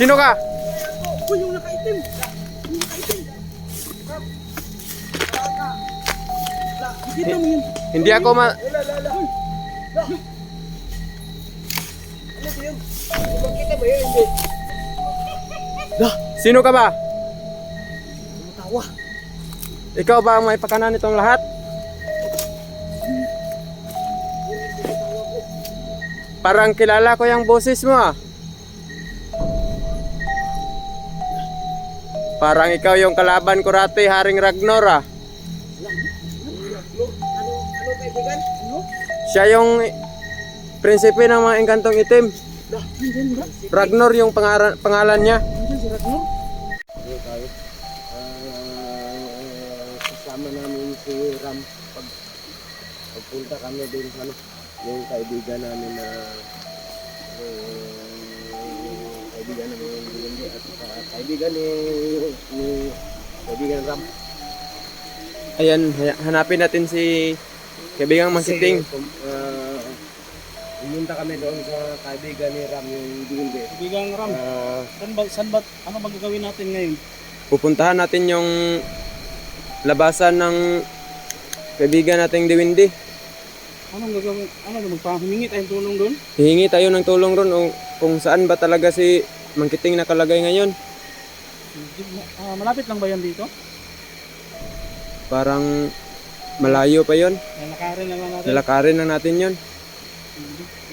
Sino ka? Uy, yung nakaitim. Yung nakaitim. Dito mo yun. Hindi ako ma... Wala, wala. Ano ba yun? Makita ba yun? Hindi. Sino ka ba? Tumatawa. Ikaw ba ang may pakanan nitong lahat? Parang kilala ko yung boses mo ah. Parang ikaw yung kalaban ko rati, Haring Ragnar ah. Siya yung prinsipe ng mga engkantong itim. Ragnar yung pangaran, pangalan niya. Kasama namin si Ram pag pagpunta kami din sa ano, yung kaibigan namin na uh, kaibigan namin yung Burundi at saka kaibigan ni, ni kaibigan Ram. Ayan, hanapin natin si kaibigang Mangkiting. Kasi, ah, pumunta kami doon sa kaibigan ni Ram yung Burundi. Bigang Ram. Ah, Saan ba, saan ba, ano ba gagawin natin ngayon? Pupuntahan natin yung labasan ng kaibigan nating Diwindi. Anong gagawin? Ano ba, magpahumingi tayong tulong doon? Hihingi tayo ng tulong ron o kung saan ba talaga si Mangkiting nakalagay ngayon. Ah, malapit lang ba yan dito? Parang malayo pa yon. Lalakarin na lang natin. Lalakarin na natin yon.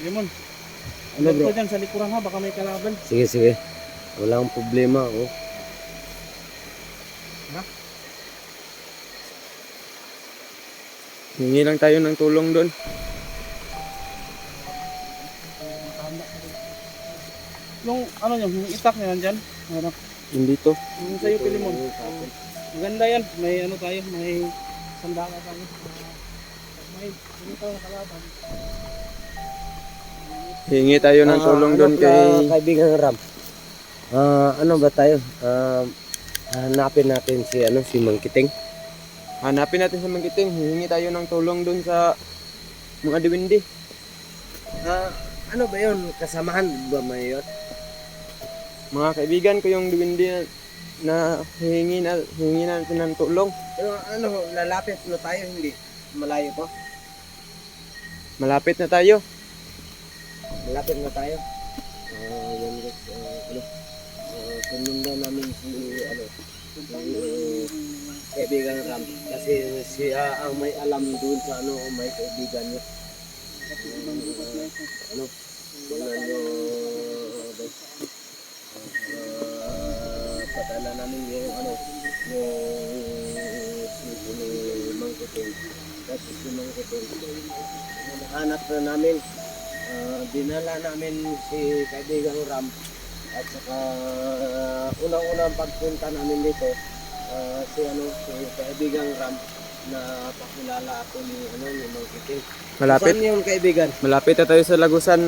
Limon. Ano, Ano bro? dyan sa likuran ha, baka may kalaban. sige, sige. Walang problema. Oh. Hingi lang tayo ng tulong doon. Yung ano yung yung itak na yan dyan. Ano, Hindi to. yung sa'yo Pilimon. Maganda yan. May ano tayo, may sandala tayo. May dito na kalaban. Hingi tayo ng Ah, tulong ano doon kay kaibigan Ram. Ah, ano ba tayo? Ah, hanapin natin si ano si Mangkiting. Hanapin natin si Mangkiting. Hihingi tayo ng tulong doon sa mga Diwindi. Ah, ano ba 'yon? Kasamahan ba may yun? Mga kaibigan ko yung Diwindi na, na hihingi na hihingi natin ng tulong. Pero ano, lalapit na tayo hindi malayo pa. Malapit na tayo. Malapit na tayo. Ah, yan guys, ah, ano? Sinundan namin si ano si kaibigan Ram kasi siya ang may alam doon sa ano may kaibigan niya. Ah, ano? Tingnan nyo guys. Ah, padala namin yung ano yung si ni Mang. Kasi si Mang Kuting hanap na namin Ah, dinala namin si kaibigang Ram at saka ah, unang-unang pagpunta namin dito ah, si ano si kaibigang Ram na pakilala ako ni ano ni Mang Kiting. Malapit. Saan yung kaibigan? Malapit na tayo sa Lagusan.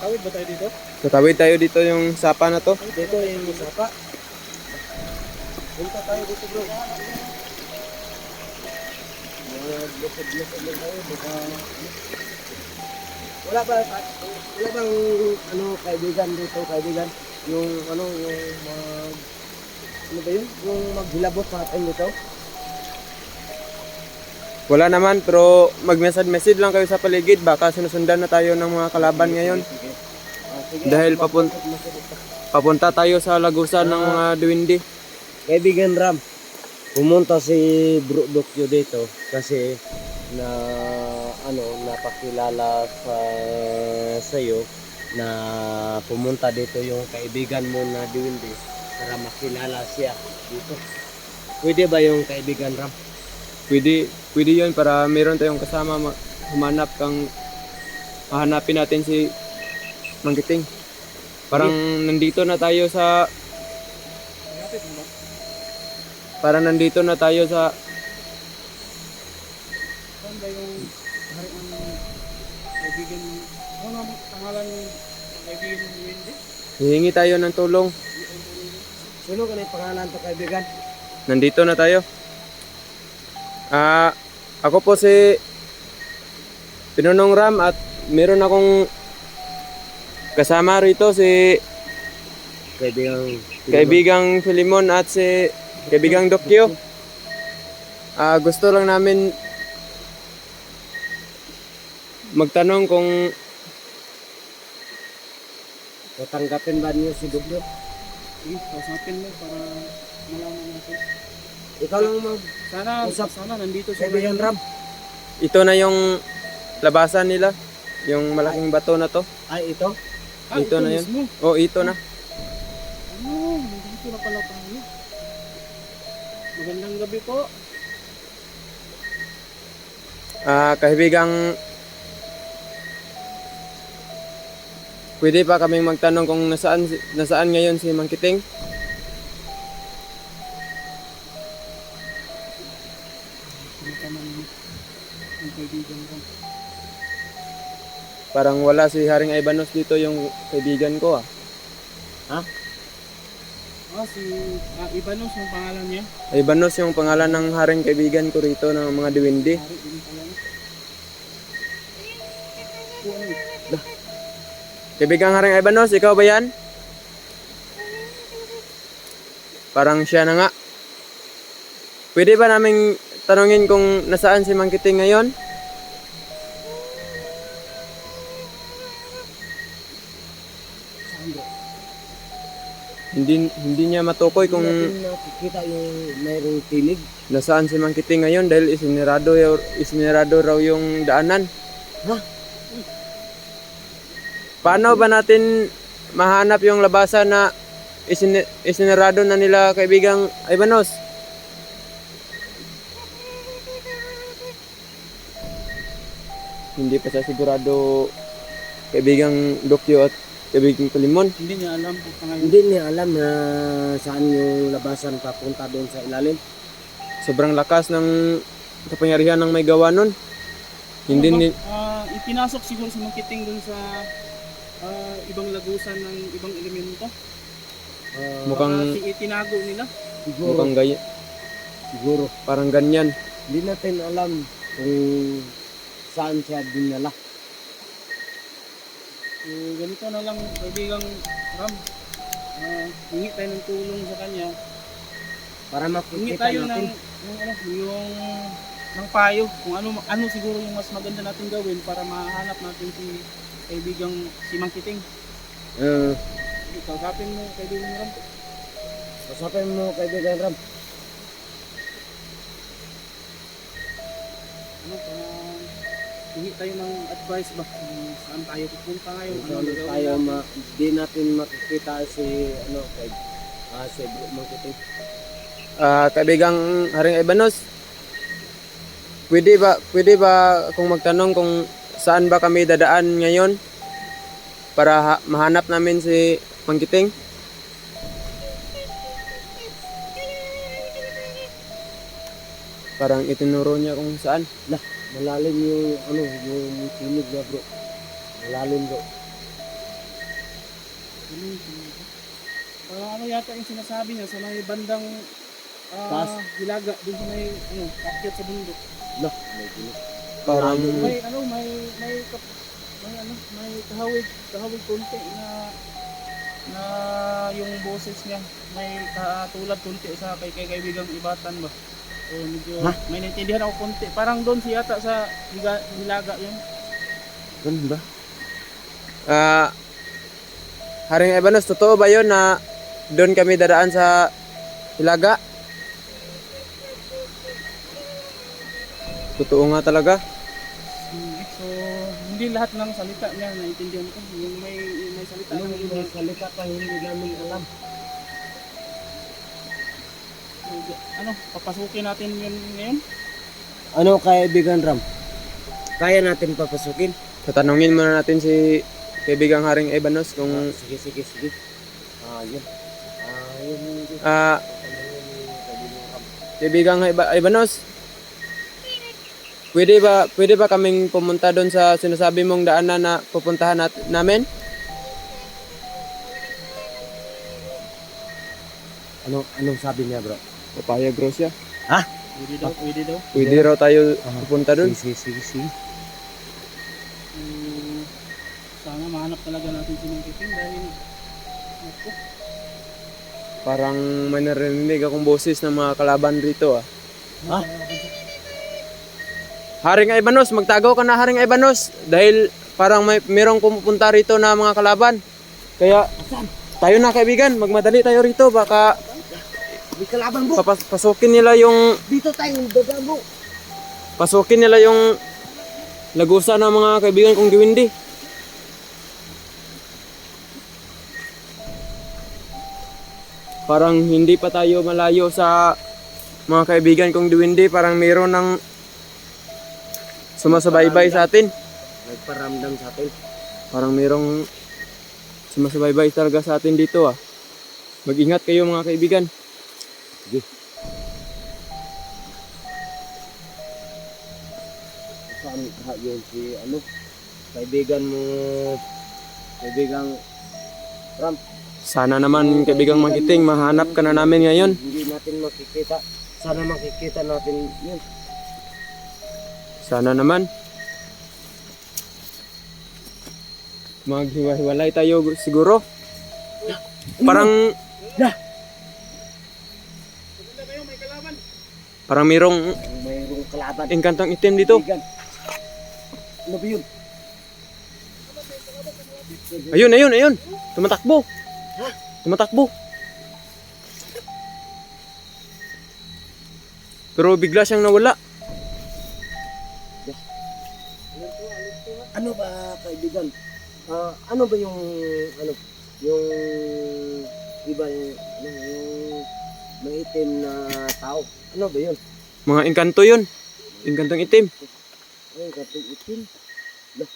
Tawid ba tayo dito? Tatawid tayo dito yung sapa na to. Dito yung Musapa. Punta tayo dito bro. Wala ba, wala bang ano, kaibigan dito, kaibigan? Yung ano, yung mag... Ano ba yun? Yung maghilabot sa atin dito? Wala naman pero mag-message lang kayo sa paligid baka sinusundan na tayo ng mga kalaban ngayon. Sige. Ah, sige. Dahil papun- Papunta tayo sa Lagusan ng mga Diwindi. Kaibigan Ram, pumunta si Bro Dokyo dito kasi na ano napakilala sa sa'yo na pumunta dito yung kaibigan mo na Diwindi para makilala siya dito. Pwede ba yung kaibigan Ram? Pwede, pwede yun para meron tayong kasama ma- humanap kang hahanapin natin si Mangkiting. Parang nandito na tayo sa parang nandito na tayo sa Saan ba yung hari ng kaibigan Ano ang pangalan ng kaibigan ng Wendy? hihingi tayo ng tulong. Sino ka na yung pangalan to kaibigan? Nandito na tayo. Ah, ako po si Pinunong Ram at meron akong kasama rito si Kaibigang kaibigang Filimon at si kaibigang Dokyo. Ah, gusto lang namin magtanong kung tatanggapin ba niyo si Dugdog? Sige, kausapin mo para malaman natin. Ikaw lang mag Sana, Usap. sana nandito siya kaibigan. Ram. ito na yung labasan nila, yung malaking bato na to. Ay, ito? Ah, Ito ito, na yun. mismo. Oh, ito na. Ano, nandito na pala tayo. Magandang gabi po. Ah, kaibigang Pwede pa kaming magtanong kung nasaan nasaan ngayon si Mangkiting? Ka man ang kaibigan ko. Parang wala si Haring Ivanos dito yung kaibigan ko ah. Ah, si ah, Ibanos yung pangalan niya. Ivanos yung pangalan ng haring kaibigan ko rito ng mga diwindi. Hari ano? Kaibigang Haring Ivanos, ikaw ba yan? Parang siya na nga. Pwede ba naming tanungin kung nasaan si Mangkiting ngayon? Saan ba? Hindi hindi niya matukoy kung nakikita yung mayroong tinig. nasaan si Mangkiting ngayon dahil isinirado, isinirado raw yung daanan. Ha? Paano ba natin mahanap yung labasan na isin, isinirado na nila kaibigang Ivanos? Hindi pa siya sigurado kaibigang Dokyo at kaibigang Kulimon. Hindi niya alam kung pa ngayon. Hindi niya alam na saan yung labasan papunta doon sa ilalim. Sobrang lakas ng kapangyarihan ng may gawa nun. Hindi ni, Ah, ipinasok siguro si Mangkiting dun sa ah, ibang lagusan ng ibang elemento. Ah, Mukhang- Baka itinago nila. siguro, mukhang gaya, siguro. parang ganyan. Hindi natin alam kung saan siya dinala. So, ganito na lang, kaibigang Ram. Ah, hingi tayo ng tulong sa kanya. Para makikita tayo ng, natin. yung, ano, yung ng payo kung ano ano siguro yung mas maganda natin gawin para mahanap natin si kaibigang si Mangkiting. Uh, Kausapin mo kaibigang Ram. Usapin mo kaibigan Ram. Ano para hingi tayo ng advice ba kung saan tayo pupunta ngayon, ano Kung ang gagawin tayo ma, di natin makikita si ano kay ah, si Bro Mangkiting. Ah, kaibigang Haring Ivanos, pwede ba, pwede ba kung magtanong kung saan ba kami dadaan ngayon para ha- mahanap namin si Mangkiting? Parang itinuro niya kung saan. Lah, malalim yung ano yung tinig niya bro. Malalim bro. Ano? Parang ano yata yung sinasabi niya sa may bandang ah, Taas. hilaga, dun sa may ano, akyat sa bundok. Lah, may tinig. Parang May ano, may may kap, may ano, may kahawig, kahawig konti na na yung boses niya may katulad konti sa kay, kay kaibigang ibatan ba. So medyo Ha? may naintindihan ako konti. Parang doon si yata sa higa, hilaga yun. Ganun ba? Ah, Haring Ivanos, totoo ba yun na doon kami dadaan sa Hilaga? Totoo nga talaga. So hindi lahat ng salita niya naintindihan ko. Yung may may salita yung yung salita pa hindi namin alam. ano, papasukin natin yun ngayon. Ano kaibigan Ram? Kaya natin papasukin? Tatanungin muna natin si kaibigang Haring Ivanos kung Ah, sige sige sige. Ah, yun. Ah, yun yung ah, kaibigang Iba- Ivanos, pwede ba pwede ba kaming pumunta doon sa sinasabi mong daanan na pupuntahan nat- namin? Ano anong sabi niya bro? Papaya Grosya. Pwede daw, pwede daw. Pwede raw tayo Ah. pupunta doon. Sige sige sige. Um, sana mahanap talaga natin si Mang Kiting dahil naku, Parang may narinig akong boses ng mga kalaban rito ah. Ha? Haring Ibanos, magtagaw ka na Haring Ibanos dahil parang may merong pumupunta rito na mga kalaban. Kaya tayo na kaibigan, magmadali tayo rito baka May kalaban mo. papas- pasukin nila yung Dito tayo, baba mo. pasukin nila yung lagusan ng mga kaibigan kong Giwindi. Parang hindi pa tayo malayo sa mga kaibigan kong Diwindi. Parang mayroon ng sumasabay-bay sa atin. Nagparamdam sa atin. Parang mayroong sumasabay-bay talaga sa atin dito ah. Mag-ingat kayo mga kaibigan. Saan ha, yun si ano? Kaibigan mo. Kaibigan Ram. Sana naman kaibigang magiting, mahanap ka na namin ngayon. Hindi natin makikita. Sana makikita natin yun. Sana naman. Maghiwa-hiwalay tayo siguro. Parang parang mayroong Mayroong kalaban. engkantong itim dito. Ano ba yun? Ayun, ayun, ayun. Tumatakbo. Tumatakbo. Pero bigla siyang nawala. Kaibigan? Ah, ano ba yung ano yung iba yung ano, yung maitim na tao? Ano ba yun? Mga engkanto yun. Engkantong itim. Ay, katong itim. Lah.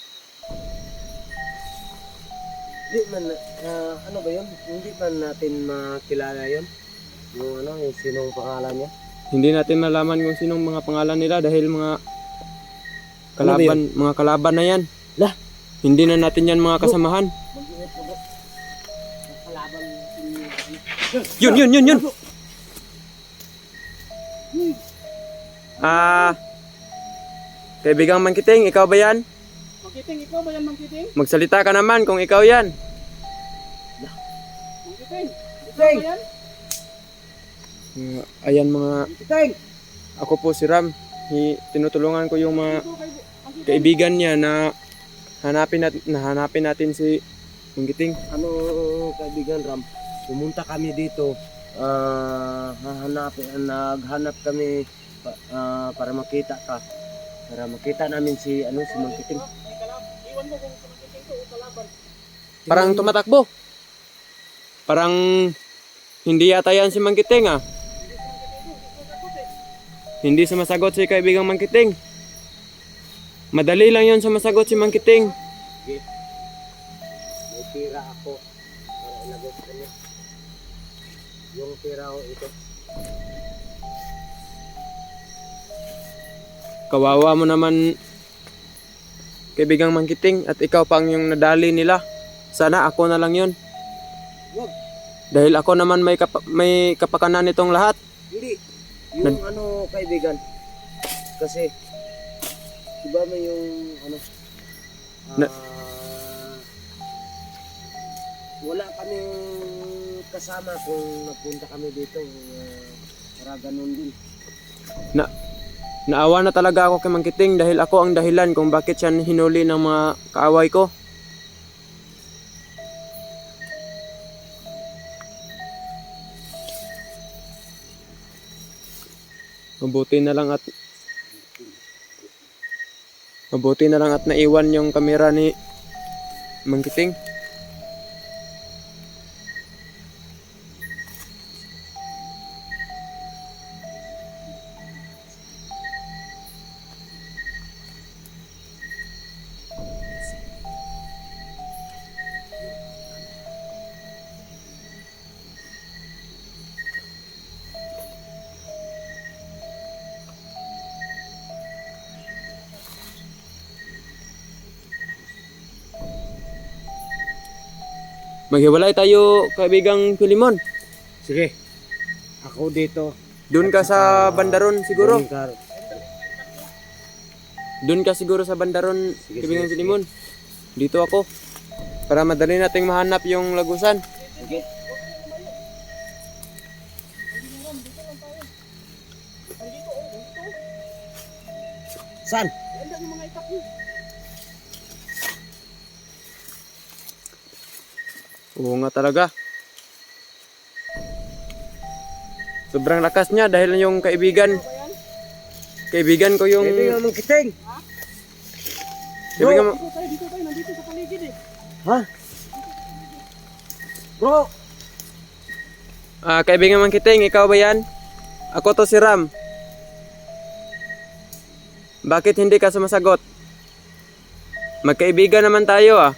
Di man, ah, ano ba yun? Hindi man natin makilala yun? Yung ano, yung sinong pangalan niya? Hindi natin malaman kung sinong mga pangalan nila dahil mga Ano ba kalaban, mga kalaban na yan. Lah. Hindi na natin yan mga kasamahan. Yun, yun, yun, yun. Ah, kaibigang Mangkiting, ikaw ba yan? Mang Kiting, ikaw ba yan Mang Kiting? Magsalita ka naman kung ikaw yan. Mang Kiting, ikaw ba yan? Uh, ayan mga, Kiteng! ako po si Ram. Hi, tinutulungan ko yung mga kaibigan niya na hanapin natin, na hanapin natin si Mangkiting. Ano kaibigan Ram, pumunta kami dito. Ah, hahanapin, naghanap kami ah, para makita ka. Para makita namin si ano si kalaban. Iwan mo kung Mang Kiting to o kalaban. Parang tumatakbo. Parang hindi yata yan si Mangkiting ah. Hindi sumasagot si kaibigang Mangkiting. Madali lang yon sumasagot si Mangkiting. May tira ako para ilagay sa kanya. Yung tira ko ito. Kawawa mo naman kaibigang Mangkiting at ikaw pang yung nadali nila. Sana ako na lang yon. Wag. Dahil ako naman may, kapa- may kapakanan nitong lahat. Hindi. Yung ano kaibigan. Kasi iba mo yung ano ah, Na- wala kaming kasama kung nagpunta kami dito uh, para ganun din. Na, naawa na talaga ako kay Mangkiting dahil ako ang dahilan kung bakit siya hinuli ng mga kaaway ko. Mabuti na lang at Mabuti na lang at naiwan yung kamera ni Mangkiting. Maghiwalay tayo, kaibigang Pilimon. Sige. Ako dito. Doon ka sa bandaron siguro. Doon ka- Doon ka siguro sa bandaron, Sige, kaibigang sige, Pilimon. Dito ako. Para madali nating mahanap yung lagusan. Sige. Saan? Oo nga talaga. Sobrang lakas niya dahil yung kaibigan. Kaibigan ko yung... Kaibigan mong kiting. Kaibigan mo... Dito tayo, dito tayo, nandito sa paligid eh. Ha? Bro, Ah, kaibigan mang kiting, ikaw ba yan? Ako to si Ram. Bakit hindi ka sumasagot? Magkaibigan naman tayo ah.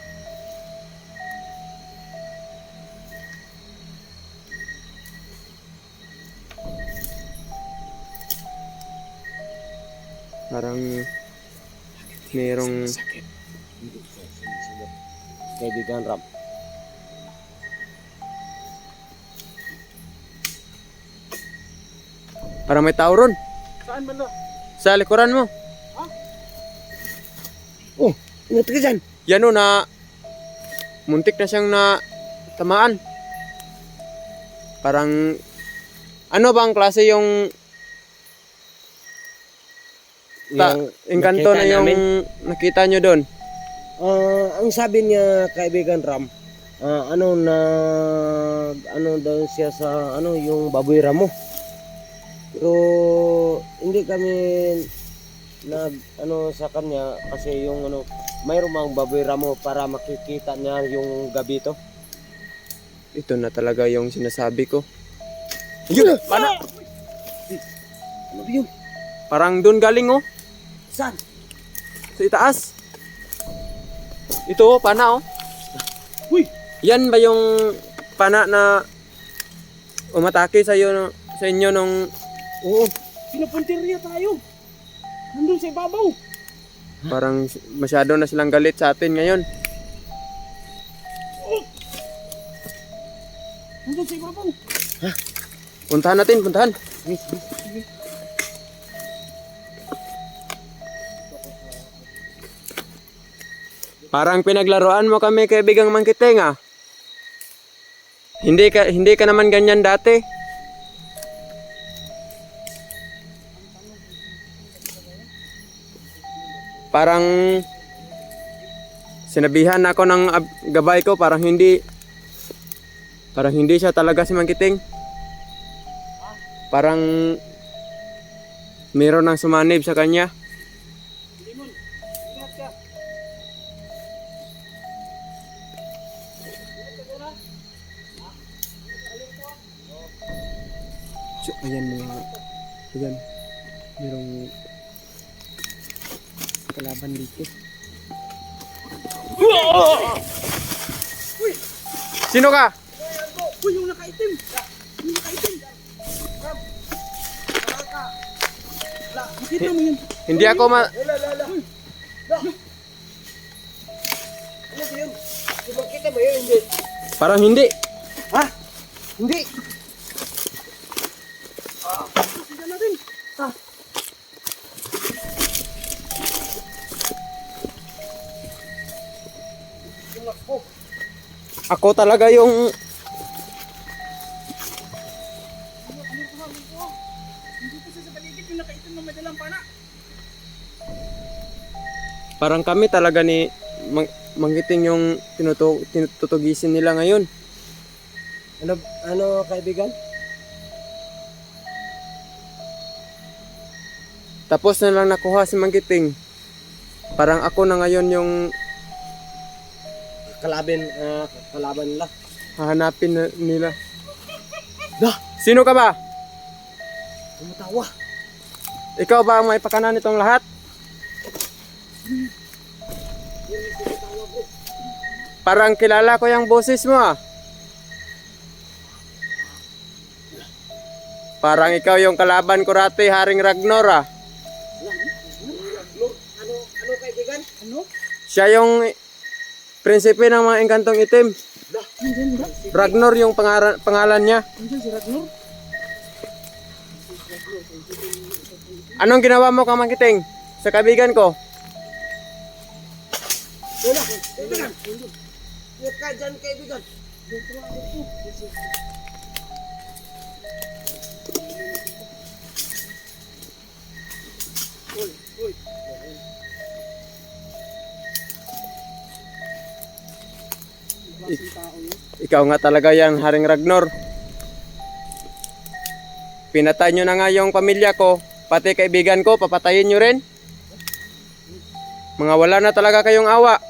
Kaibigan Ram. parang may tao ron Saan man na? sa likuran mo. Oh, ingat ka dyan. Yan o na muntik na siyang na tamaan. Parang ano bang klase yung ta, Yung engkanto nakita na yung namin. nakita nyo doon? Ah, ang sabi niya kaibigan Ram, ah, ano na ano daw siya sa ano yung baboy ramo. Pero hindi kami nag ano sa kanya kasi yung ano mayroong mga baboy ramo para makikita niya yung gabi to. Ito na talaga yung sinasabi ko. Yun! Ano ba yun? Parang doon galing oh. Saan? Sa itaas. Ito oh, pana oh. Uy! Yan ba yung pana na umatake sa iyo sa inyo nung Oo. Pinapuntirya tayo. Nandun sa ibabaw. Parang masyado na silang galit sa atin ngayon. Nandun sa ibabaw. Puntahan natin, puntahan. Parang pinaglaruan mo kami kaibigang mangkiting ah. Hindi ka hindi ka naman ganyan dati. Parang sinabihan ako ng ab- gabay ko parang hindi parang hindi siya talaga si Mangkiting. Parang meron nang sumanib sa kanya. So, ayan mga ayan merong kalaban dito. Sino ka? Uy, yung nakaitim. Yung nakaitim. Nakita mo yun. Hindi ako ma... Ano ba yun? Makita mo yun? Hindi. Parang hindi. Ha? Hindi. Ako talaga yung... Parang kami talaga ni... Mang, manggiting yung tinutu, tinutugisin nila ngayon. Ano, ano kaibigan? Tapos na lang nakuha si Manggiting. Parang ako na ngayon yung Kalaban, ah, kalaban nila. hahanapin na, nila. Dah! Sino ka ba? Tumatawa. Ikaw ba ang may pakanan nitong lahat? Parang kilala ko yung boses mo ah. Parang ikaw yung kalaban ko rati, Haring Ragnar ah. Ano, ano kaibigan? Ano? Siya yung prinsipe ng mga engkantong itim. Ragnar yung pangaran, pangalan niya. Anong ginawa mo kamakiting sa kaibigan ko? Wala. Kaibigan. Dyan, kaibigan. Ikaw nga talaga yan, Haring Ragnor. Pinatay nyo na nga yung pamilya ko, pati kaibigan ko, papatayin nyo rin. Mga wala na talaga kayong awa.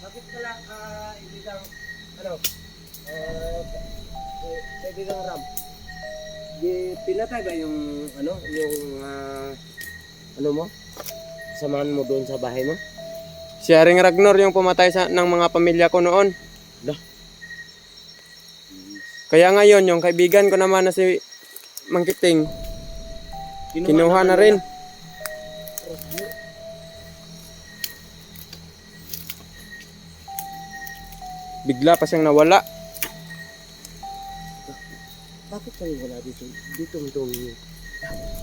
Bakit pala, ibigang, ano, kay- kaibigang Ram, pinatay ba yung, ano, yung, ah, ano mo? Samahan mo doon sa bahay mo? Si Haring Ragnor yung pumatay sa, ng mga pamilya ko noon. Kaya ngayon, yung kaibigan ko naman na si Mangkiting, kinuha na rin. Bigla pa siyang nawala. Bakit kayo wala dito? Dito itong,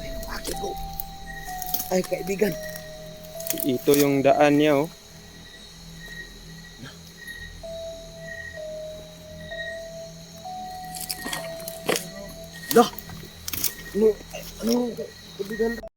ay, bakit ko? Ay, kaibigan. Ito yung daan niya, oh. Dah! Ano, ay, ano, kaibigan